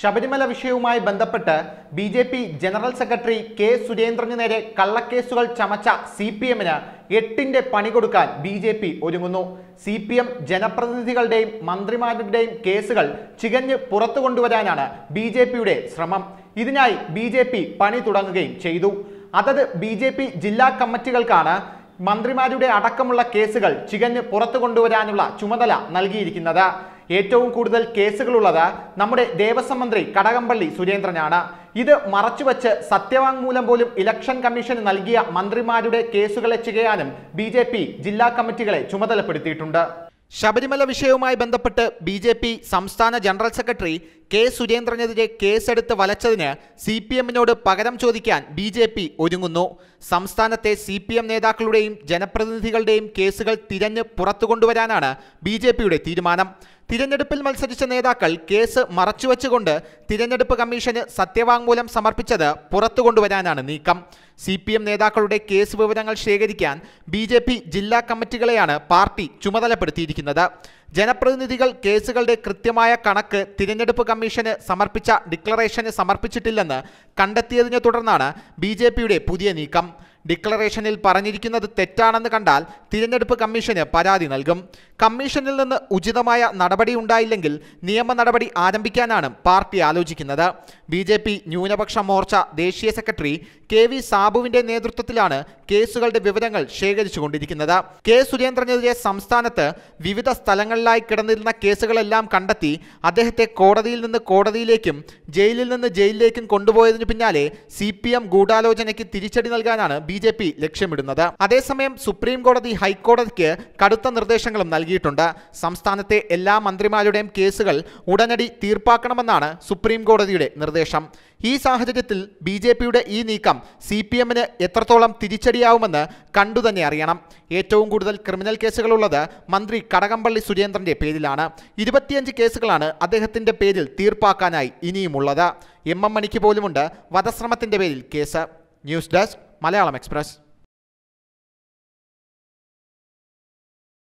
ശബരിമല വിഷയവുമായി ബന്ധപ്പെട്ട് B J P general secretary K സുരേന്ദ്രന് നേരെ കള്ളക്കേസുകൾ ചമച്ച സി പി എമ്മിന് എട്ടിന്റെ പണി കൊടുക്കാൻ ബി ജെ പി ഒരുങ്ങുന്നു. സി പി എം ജനപ്രതിനിധികളുടെയും മന്ത്രിമാരുടെയും കേസുകൾ ചികഞ്ഞ് പുറത്തു കൊണ്ടുവരാനാണ് ബി ജെ പിയുടെ ശ്രമം. ഇതിനായി ബി ജെ പി പണി തുടങ്ങുകയും ചെയ്തു. അതത് ബി ജെ പി ജില്ലാ കമ്മിറ്റികൾക്കാണ് മന്ത്രിമാരുടെ അടക്കമുള്ള കേസുകൾ ചികഞ്ഞ് പുറത്തു കൊണ്ടുവരാനുള്ള ചുമതല നൽകിയിരിക്കുന്നത്. ഏറ്റവും കൂടുതൽ കേസുകളുള്ളത് നമ്മുടെ ദേവസ്വം മന്ത്രി കടകംപള്ളി സുരേന്ദ്രനാണ്. ഇത് മറച്ചുവെച്ച് സത്യവാങ്മൂലം പോലും ഇലക്ഷൻ കമ്മീഷന് നൽകിയ മന്ത്രിമാരുടെ കേസുകളെ ചെയ്യാനും ബി ജില്ലാ കമ്മിറ്റികളെ ചുമതലപ്പെടുത്തിയിട്ടുണ്ട്. ശബരിമല വിഷയവുമായി ബന്ധപ്പെട്ട് ബി ജെ പി സംസ്ഥാന ജനറൽ സെക്രട്ടറി കെ സുരേന്ദ്രനെതിരെ കേസെടുത്ത് വലച്ചതിന് സി പി എമ്മിനോട് പകരം ചോദിക്കാൻ ബി ജെ പി ഒരുങ്ങുന്നു. സംസ്ഥാനത്തെ സി പി എം നേതാക്കളുടെയും ജനപ്രതിനിധികളുടെയും കേസുകൾ തിരഞ്ഞ് പുറത്തു കൊണ്ടുവരാനാണ് ബി ജെ പിയുടെ തീരുമാനം. തിരഞ്ഞെടുപ്പിൽ മത്സരിച്ച നേതാക്കൾ കേസ് മറച്ചുവെച്ചുകൊണ്ട് തിരഞ്ഞെടുപ്പ് കമ്മീഷന് സത്യവാങ്മൂലം സമർപ്പിച്ചത് പുറത്തു കൊണ്ടുവരാനാണ് നീക്കം. സി പി എം നേതാക്കളുടെ കേസ് വിവരങ്ങൾ ശേഖരിക്കാൻ ബി ജെ പി ജില്ലാ കമ്മിറ്റികളെയാണ് പാർട്ടി ചുമതലപ്പെടുത്തിയിരിക്കുന്നത്. ജനപ്രതിനിധികൾ കേസുകളുടെ കൃത്യമായ കണക്ക് തിരഞ്ഞെടുപ്പ് കമ്മീഷന് സമർപ്പിച്ച ഡിക്ലറേഷന് സമർപ്പിച്ചിട്ടില്ലെന്ന് കണ്ടെത്തിയതിനെ തുടർന്നാണ് ബി പുതിയ നീക്കം. ഡിക്ലറേഷനിൽ പറഞ്ഞിരിക്കുന്നത് തെറ്റാണെന്ന് കണ്ടാൽ തിരഞ്ഞെടുപ്പ് കമ്മീഷന് പരാതി നൽകും. കമ്മീഷനിൽ നിന്ന് ഉചിതമായ നടപടി ഉണ്ടായില്ലെങ്കിൽ നിയമ നടപടി ആരംഭിക്കാനാണ് പാർട്ടി ആലോചിക്കുന്നത്. ബി ജെ പി ന്യൂനപക്ഷ മോർച്ച ദേശീയ സെക്രട്ടറി കെ വി സാബുവിന്റെ നേതൃത്വത്തിലാണ് കേസുകളുടെ വിവരങ്ങൾ ശേഖരിച്ചുകൊണ്ടിരിക്കുന്നത്. കെ സുരേന്ദ്രനെതിരെ സംസ്ഥാനത്ത് വിവിധ സ്ഥലങ്ങളിലായി കിടന്നിരുന്ന കേസുകളെല്ലാം കണ്ടെത്തി അദ്ദേഹത്തെ കോടതിയിൽ നിന്ന് കോടതിയിലേക്കും ജയിലിൽ നിന്ന് ജയിലിലേക്കും കൊണ്ടുപോയതിനു പിന്നാലെ സി പി എം ഗൂഢാലോചനയ്ക്ക് തിരിച്ചടി നൽകാനാണ് ബി ജെ പി ലക്ഷ്യമിടുന്നത്. അതേസമയം സുപ്രീം കോടതി ഹൈക്കോടതിക്ക് കടുത്ത നിർദ്ദേശങ്ങളും നൽകിയിട്ടുണ്ട്. സംസ്ഥാനത്തെ എല്ലാ മന്ത്രിമാരുടെയും കേസുകൾ ഉടനടി തീർപ്പാക്കണമെന്നാണ് സുപ്രീം കോടതിയുടെ നിർദ്ദേശം. ഈ സാഹചര്യത്തിൽ ബി ജെ പിയുടെ ഈ നീക്കം സി പി എമ്മിന് എത്രത്തോളം തിരിച്ചടിയാവുമെന്ന് കണ്ടുതന്നെ അറിയണം. ഏറ്റവും കൂടുതൽ ക്രിമിനൽ കേസുകളുള്ളത് മന്ത്രി കടകംപള്ളി സുരേന്ദ്രന്റെ പേരിലാണ്. ഇരുപത്തിയഞ്ച് കേസുകളാണ് അദ്ദേഹത്തിന്റെ പേരിൽ തീർപ്പാക്കാനായി ഇനിയുമുള്ളത്. എം എം മണിക്ക് പോലുമുണ്ട് വധശ്രമത്തിന്റെ പേരിൽ case. News desk Malayalam express.